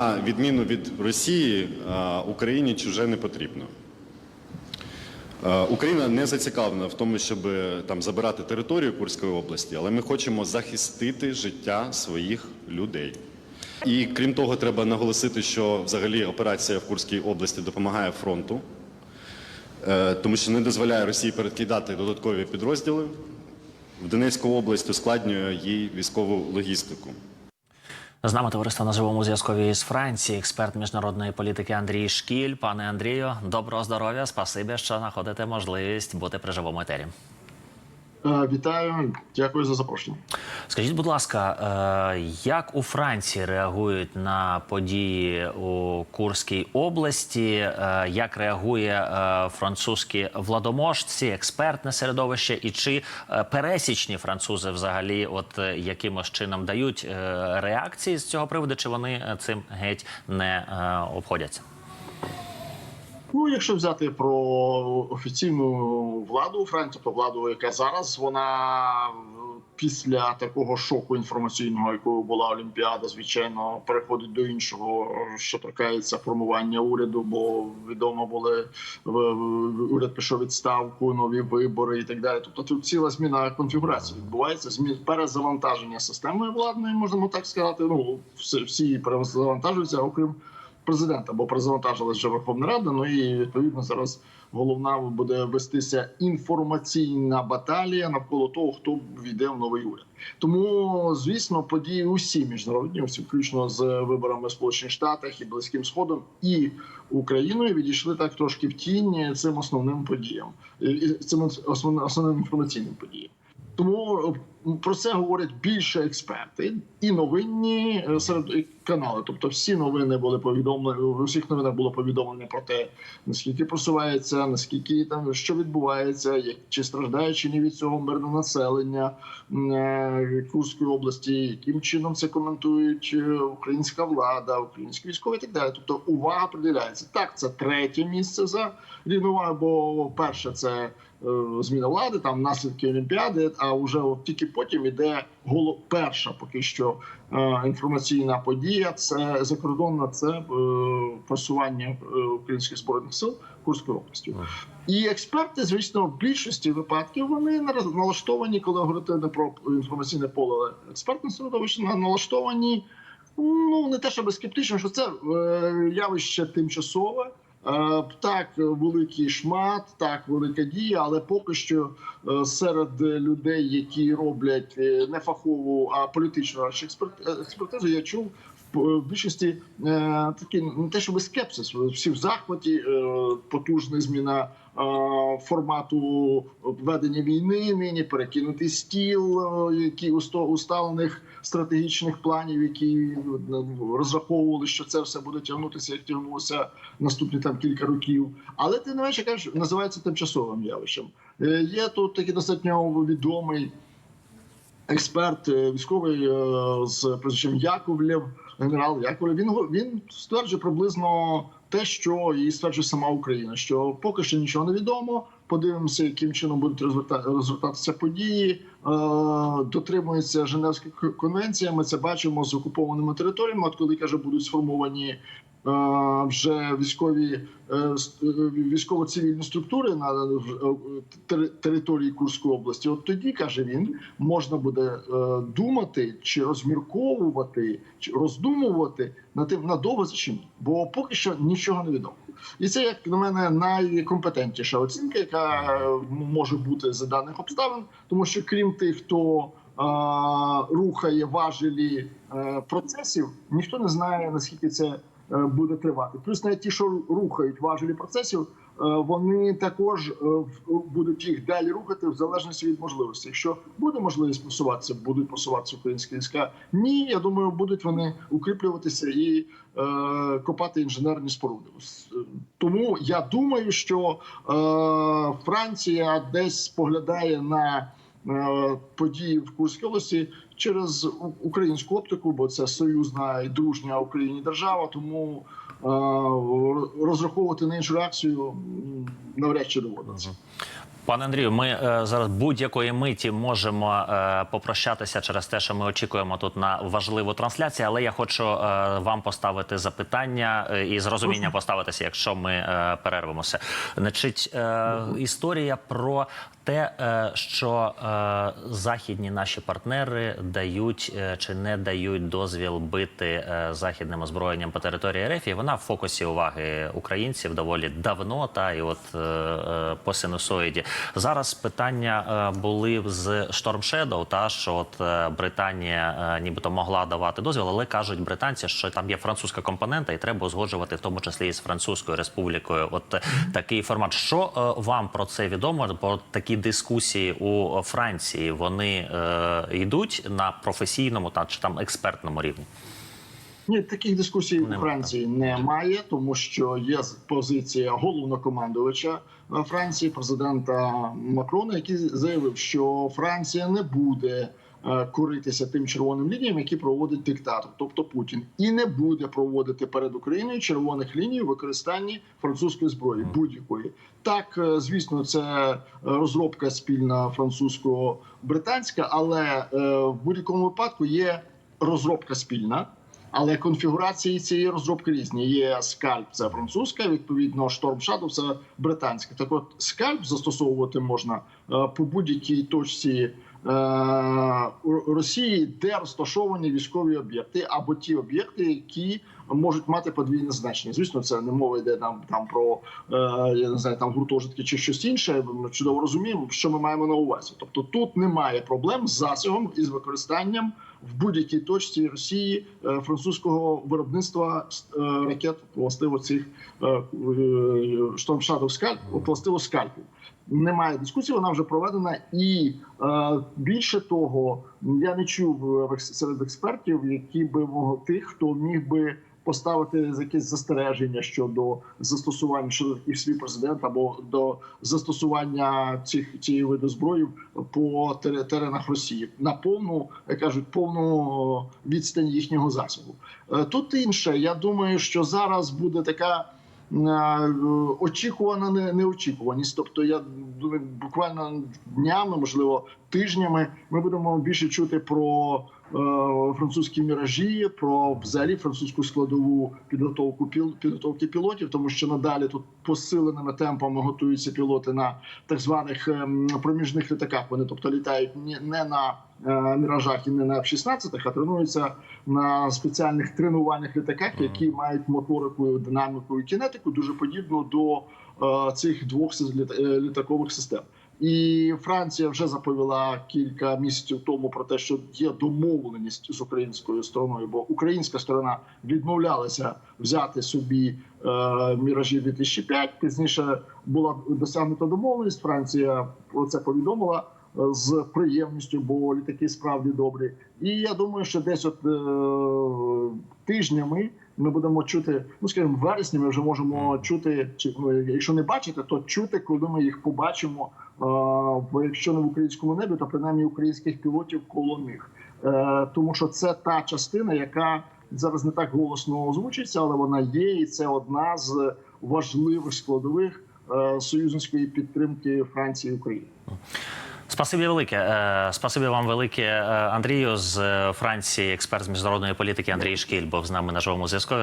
Відміну від Росії, е, Україні чуже не потрібно. Е, Україна не зацікавлена в тому, щоб е, там забирати територію Курської області, але ми хочемо захистити життя своїх людей. І крім того, треба наголосити, що взагалі операція в Курській області допомагає фронту, тому що не дозволяє Росії перекидати додаткові підрозділи. В Донецьку область ускладнює їй військову логістику. З нами товариство на живому зв'язку із Франції, експерт міжнародної політики Андрій Шкіль. Пане Андрію, доброго здоров'я. Спасибі, що знаходите можливість бути при живому етері. Е, Вітаю, дякую за запрошення. Скажіть, будь ласка, е, як у Франції реагують на події у Курській області? Е, Як реагує французькі владоможці, експертне середовище, і чи пересічні французи взагалі, от якимось чином дають реакції з цього приводу, чи вони цим геть не обходяться? Ну, якщо взяти про офіційну владу у Франції, то владу, яка зараз вона після такого шоку інформаційного, якою була Олімпіада, звичайно, переходить до іншого, що торкається формування уряду, бо відомо були уряд пішов відставку, нові вибори і так далі. Тобто тут ціла зміна конфігурації відбувається. Змін перезавантаження системи владної, можемо так сказати. Ну всі, всі перезавантажуються, окрім президента, бо перезавантажилась вже Верховна Рада. Ну і відповідно зараз головна буде вестися інформаційна баталія навколо того, хто війде в новий уряд. Тому, звісно, події усі міжнародні, усі включно з виборами в Сполучених Штатах і Близьким Сходом і Україною відійшли так трошки в тінь цим основним подіям, цим основним, інформаційним подіям. Тому про це говорять більше експерти і новинні е, серед канали. Тобто, всі новини були повідомлені. У всіх новинах було повідомлення про те, наскільки просувається, наскільки там що відбувається, як чи страждає чи ні від цього мирне населення е, Курської області, яким чином це коментують е, українська влада, українські військові і так далі. Тобто увага приділяється. Так, це третє місце за рівновагою, бо перше це зміна влади, там наслідки Олімпіади. А вже от тільки потім іде голо перша, поки що е, інформаційна подія. Це закордонна, це е, просування е, українських збройних сил Курської області. І експерти, звісно, в більшості випадків вони налаштовані, коли говорити не про інформаційне поле, але експертне середовище налаштовані. Ну не те, щоб скептично, що це е, явище тимчасове. Е, Так, великий шмат, так велика дія, але поки що е, серед людей, які роблять е, не фахову, а політичну експертизу, я чув в в більшості е, такий не те, щоб скепсис, всі в захваті, е, потужна зміна е, формату ведення війни, нині перекинутий стіл, е, які усто- усталених стратегічних планів, які ну, розраховували, що це все буде тягнутися, як тягнулося наступні там кілька років. Але ти не менше кажеш, називається тимчасовим явищем. Е, Є тут такий достатньо відомий експерт е, військовий е, з прізвищем Яковлєв, генерал Яковлев, Він він стверджує приблизно те, що і стверджує сама Україна, що поки що нічого не відомо. Подивимося, яким чином будуть розверта- розвертатися події. Е, Дотримується Женевських конвенцій. Ми це бачимо з окупованими територіями. От коли каже, будуть сформовані вже військові е, е, військово-цивільні структури на е, території Курської області. От тоді каже він, можна буде е, думати чи розмірковувати, чи роздумувати над тим надовго за чим, бо поки що нічого не відомо. І це, як на мене, найкомпетентніша оцінка, яка е, може бути за даних обставин, тому що крім тих, хто е, рухає важелі е, процесів, ніхто не знає наскільки це е, буде тривати. Плюс навіть ті, що рухають важелі процесів, е, вони також е, будуть їх далі рухати в залежності від можливості. Якщо буде можливість просуватися, будуть просуватися українські війська. Ні, я думаю, будуть вони укріплюватися і е, копати інженерні споруди. Е, Тому я думаю, що е, Франція десь споглядає на е, події в Курській області через українську оптику, бо це союзна і дружня Україні держава. Тому е, розраховувати на іншу реакцію навряд чи доводиться. Пане Андрію, ми е, зараз будь-якої миті можемо е, попрощатися через те, що ми очікуємо тут на важливу трансляцію. Але я хочу е, вам поставити запитання е, і з розумінням поставитися, якщо ми е, перервемося. Значить, е, історія про те, е, що е, західні наші партнери дають е, чи не дають дозвіл бити західним озброєнням по території РФ, і вона в фокусі уваги українців доволі давно. Та і от по синусоїді зараз питання були з Storm Shadow, та що от Британія нібито могла давати дозвіл, але кажуть британці, що там є французька компонента, і треба узгоджувати в тому числі і з Французькою республікою. От такий формат. Що вам про це відомо? Бо такі дискусії у Франції вони е, йдуть на професійному та чи там експертному рівні. Ні, таких дискусій у Франції немає, тому що є позиція головнокомандувача е, Франції, президента Макрона, який заявив, що Франція не буде коритися тим червоним лініям, які проводить диктатор, тобто Путін, і не буде проводити перед Україною червоних ліній у використанні французької зброї будь-якої. Так, е, звісно, це е, розробка спільна французько-британська, але е, в будь-якому випадку є розробка спільна. Але конфігурації цієї розробки різні. Є скальп, це французька, відповідно, Storm Shadow – це британська. Так от скальп застосовувати можна е, по будь-якій точці е, у Росії, де розташовані військові об'єкти або ті об'єкти, які можуть мати подвійне значення. Звісно, це не мова йде там, там про е, я не знаю, там гуртожитки чи щось інше. Ми чудово розуміємо, що ми маємо на увазі. Тобто тут немає проблем з засягом і з використанням в будь-якій точці Росії е, французького виробництва е, ракет, властиво цих е, е, Storm скальп, властиво скальпів. Немає дискусії, вона вже проведена, і е, більше того, я не чув е, серед експертів, які би мог- тих, хто міг би поставити якесь застереження щодо застосування щодо і свій президент або до застосування цих цієї виду зброї по теренах Росії на повну, як кажуть, повну відстань їхнього засобу. Е, Тут інше. Я думаю, що зараз буде така. Е, Очікувана не- неочікуваність. Тобто, я буквально днями, можливо, тижнями, ми будемо більше чути про е, французькі міражі, про взагалі французьку складову підготовку підготовки пілотів, тому що надалі тут посиленими темпами готуються пілоти на так званих ем, проміжних літаках. Вони тобто літають ні- не на е, міражах і не на F-16, а тренуються на спеціальних тренувальних літаках, які мають моторику, динаміку і кінетику, дуже подібну до е, цих двох літакових систем. І Франція вже заповіла кілька місяців тому про те, що є домовленість з українською стороною, бо українська сторона відмовлялася взяти собі е, міражі 2005. Пізніше була досягнута домовленість. Франція про це повідомила е, з приємністю, бо літаки справді добрі. І я думаю, що десь от е, тижнями ми будемо чути. Ну скажімо, в вересні ми вже можемо чути, чи ну, якщо не бачити, то чути, коли ми їх побачимо. е, Якщо не в українському небі, то принаймні українських пілотів коло них, Е, тому що це та частина, яка зараз не так голосно озвучиться, але вона є, і це одна з важливих складових е, союзницької підтримки Франції і України. Спасибі велике. Е, Спасибі вам велике, е, Андрію з е, Франції, експерт з міжнародної політики Андрій Шкіль був з нами на живому зв'язку.